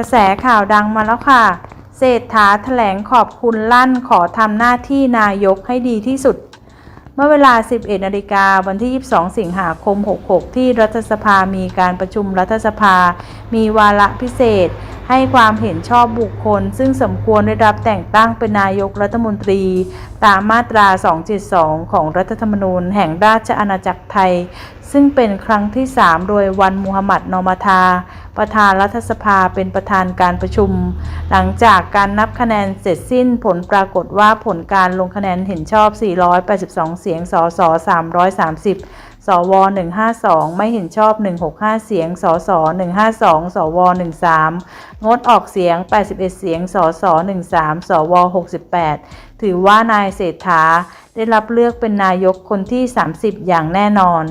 กระแสข่าวดังมาแล้วค่ะ เศรษฐาแถลงขอบคุณลั่นขอทำหน้าที่นายกให้ดีที่สุด เมื่อเวลา 11นาฬิกาวันที่ 22 สิงหาคม 66 ที่รัฐสภามีการประชุมรัฐสภา มีวาระพิเศษ ให้ความเห็นชอบบุคคล ซึ่งสมควรได้รับแต่งตั้งเป็นนายกรัฐมนตรี ตามมาตรา 272 ของรัฐธรรมนูญแห่งราชอาณาจักรไทย ซึ่งเป็นครั้งที่ 3 โดยวันมูฮัมหมัดนอมาทา ประธานรัฐสภาเป็นประธานการประชุม หลังจากการนับคะแนนเสร็จสิ้นผลปรากฏว่าผลการลงคะแนนเห็นชอบ 482 เสียง สส 330 สว152 ไม่เห็นชอบ 165 เสียง สส152 สว13 งดออกเสียง 81 เสียง สส13 สว68 ถือว่านายเศรษฐาได้รับเลือกเป็นนายกคนที่ 30 อย่างแน่นอน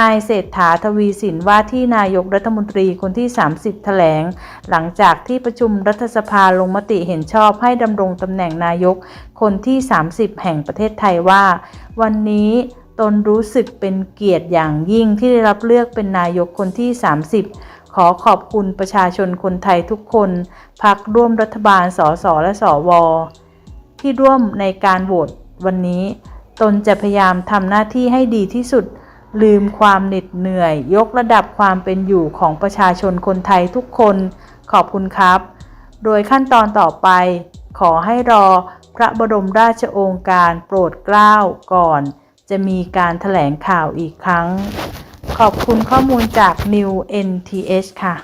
นายเศรษฐาทวีสินว่าที่นายกรัฐมนตรีคนที่ 30 แถลง หลังจากที่ประชุมรัฐสภาลงมติเห็นชอบให้ดำรงตำแหน่งนายกคนที่ 30 แห่งประเทศไทยว่า วันนี้ ตนรู้สึกเป็นเกียรติอย่างยิ่งที่ได้รับเลือกเป็นนายกคนที่ 30 ขอขอบคุณประชาชนคนไทยทุกคน พักร่วมรัฐบาล สส และสว ที่ร่วมในการโหวตวันนี้ ตนจะพยายามทำหน้าที่ให้ดีที่สุด ลืมความเหน็ดเหนื่อย ยกระดับความเป็นอยู่ของประชาชนคนไทยทุกคน ขอบคุณครับ โดยขั้นตอนต่อไปขอให้รอพระบรมราชโองการโปรดเกล้าก่อน จะมีการถแถลงข่าวอีกครั้ง ขอบคุณข้อมูลจาก New NTH ค่ะ